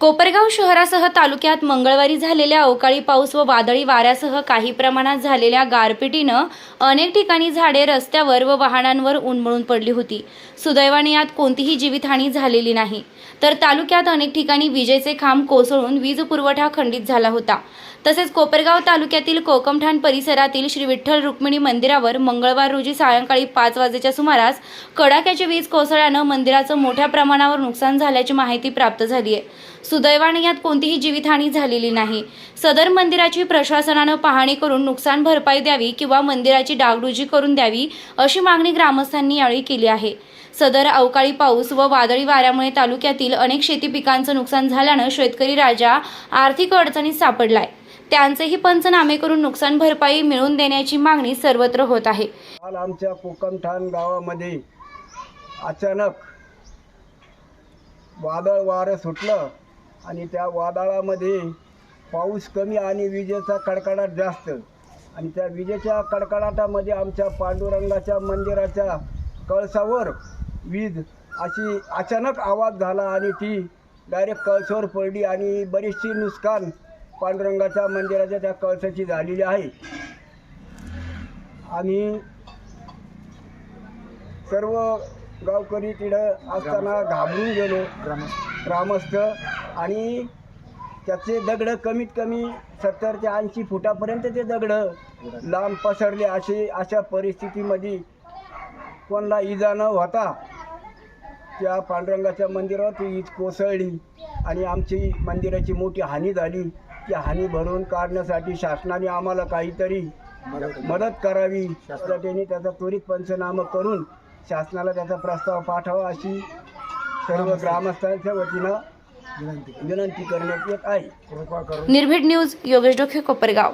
कोपरगाव शहरासह तालुक्यात मंगळवारी झालेल्या अवकाळी पाऊस व वादळी वाऱ्यासह काही प्रमाणात झालेल्या गारपिटीनं अनेक ठिकाणी झाडे रस्त्यावर व वाहनांवर उन्मळून पडली होती. सुदैवाने यात कोणतीही जीवितहानी झालेली नाही. तर तालुक्यात अनेक ठिकाणी विजेचे खांब कोसळून वीज पुरवठा खंडित झाला होता. तसेच कोपरगाव तालुक्यातील कोकमठाण परिसरातील श्री विठ्ठल रुक्मिणी मंदिरावर मंगळवार रोजी सायंकाळी पाच वाजेच्या सुमारास कडाक्याची वीज कोसळल्यानं मंदिराचं मोठ्या प्रमाणावर नुकसान झाल्याची माहिती प्राप्त झाली आहे सुदैवाने यात कोणतीही जीवितहानी झालेली नाही. सदर मंदिराची प्रशासनानं पाहणी करून नुकसान भरपाई द्यावी किंवा मंदिराची डागडुजी करून द्यावी अशी मागणी ग्रामस्थांनी यावेळी केली आहे. सदर अवकाळी पाऊस व वादळी वाऱ्यामुळे तालुक्यातील अनेक शेती पिकांचं नुकसान झाल्यानं शेतकरी राजा आर्थिक अडचणीत सापडलाय. त्यांचेही पंचनामे करून नुकसान भरपाई मिळवून देण्याची मागणी सर्वत्र होत आहे. काल आमच्या कोकमठाण गावामध्ये अचानक वादळ वारं सुटलं. आणि त्या वादळामध्ये पाऊस कमी आणि विजेचा कडकडाट जास्त. आणि त्या विजेच्या कडकडाटामध्ये आमच्या पांडुरंगाच्या मंदिराच्या कळसावर वीज अशी अचानक आवाज झाला आणि ती डायरेक्ट कळसावर पडली आणि बरीचशी नुकसान पांडुरंगाच्या मंदिराच्या त्या कळसाची झालेली आहे. आणि सर्व गावकरी तिथं असताना घाबरून गेलो. ग्रामस्थ आणि त्याचे दगडं कमीत कमी सत्तर ते ऐंशी फुटापर्यंत ते दगडं लांब पसरले असे अशा परिस्थितीमध्ये कोणाला इजा न होता त्या पांडुरंगाच्या मंदिरावर ती वीज कोसळली आणि आमची मंदिराची मोठी हानी झाली. ती हानी भरून काढण्यासाठी शासनाने आम्हाला काहीतरी मदत करावी. त्यांनी त्याचा त्वरित पंचनामा करून शासनाला त्याचा प्रस्ताव पाठवा अशी सर्व ग्रामस्थांच्या वतीनं विनंती करण्यात येत आहे. निर्भीड न्यूज योगेश डोखे कोपरगाव.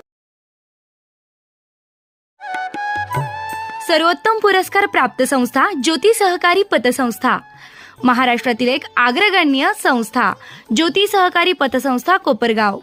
सर्वोत्तम पुरस्कार प्राप्त संस्था ज्योती सहकारी पतसंस्था. महाराष्ट्रातील एक अग्रगण्य संस्था ज्योती सहकारी पतसंस्था कोपरगाव.